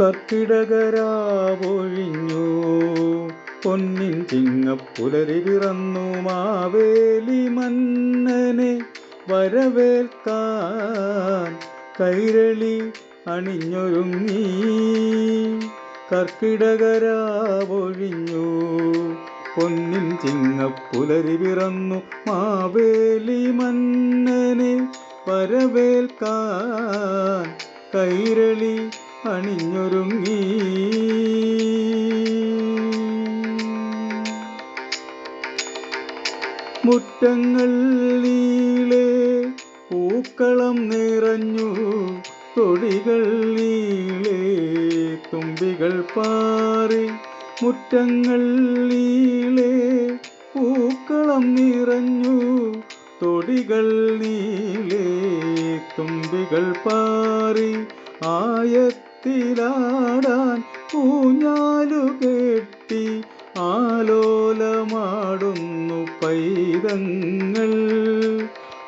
കർക്കിടകരാവൊഴിഞ്ഞു. പൊന്നിൻ ചിങ്ങപ്പുലരി പിറന്നു മാവേലി മന്നനെ വരവേൽക്കാൻ കൈരളി അണിഞ്ഞൊരുങ്ങി. കർക്കിടകരാവൊഴിഞ്ഞു പൊന്നിൻ ചിങ്ങപ്പുലരി പിറന്നു മാവേലി മന്നനെ വരവേൽക്കാൻ കൈരളി അണിഞ്ഞൊരുങ്ങി മുറ്റങ്ങൾ നീളെ പൂക്കളം നിറഞ്ഞു തൊടികൾ നീളെ തുമ്പികൾ പാറി. മുറ്റങ്ങൾ നീളെ പൂക്കളം നിറഞ്ഞു തൊടികൾ നീളെ തുമ്പികൾ പാറി. ആയത്തിലാടാൻ ഊഞ്ഞാലു കെട്ടി ആലോലമാടുന്നു പൈതങ്ങൾ.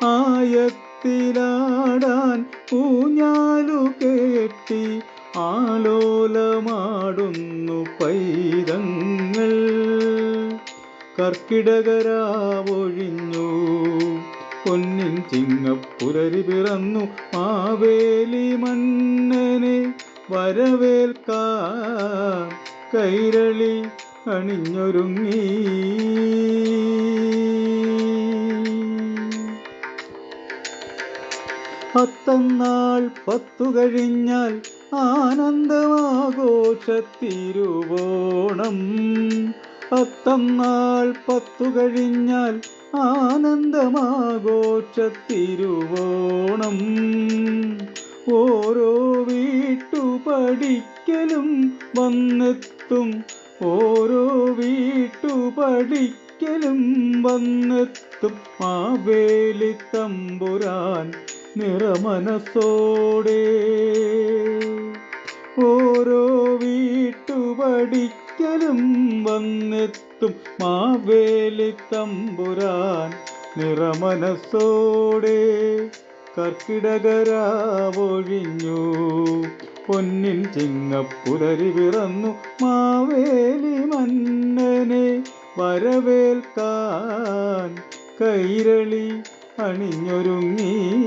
ആയത്തിലാടാൻ ഊഞ്ഞാലു കെട്ടി ആലോലമാടുന്നു പൈതങ്ങൾ. കർക്കിടകരാവൊഴിഞ്ഞു പൊന്നിൻ ചിങ്ങപ്പുലരി പിറന്നു ആവേലി മന്നനെ വരവേൽക്കാൻ കൈരളി അണിഞ്ഞൊരുങ്ങി. പത്തന്നാൾ പത്തു കഴിഞ്ഞാൽ ആനന്ദമാഘോഷത്തിരുവോണം. പത്തന്നാൾ പത്തു കഴിഞ്ഞാൽ ആനന്ദമാഘോഷത്തിരുവോണം. വീട്ടു പഠിക്കലും വന്നെത്തും. ഓരോ വീട്ടു പഠിക്കലും വന്നെത്തും. മാവേലി തമ്പുരാൻ നിറമനസോടെ ഓരോ വീട്ടു പഠിക്കലും വന്നെത്തും. മാവേലി തമ്പുരാൻ നിറമനസോടെ കർക്കിടകരാവൊഴിഞ്ഞു പൊന്നിൻ ചിങ്ങപ്പുലരി പിറന്നു മാവേലി മന്നനെ വരവേൽക്കാൻ കൈരളി അണിഞ്ഞൊരുങ്ങി.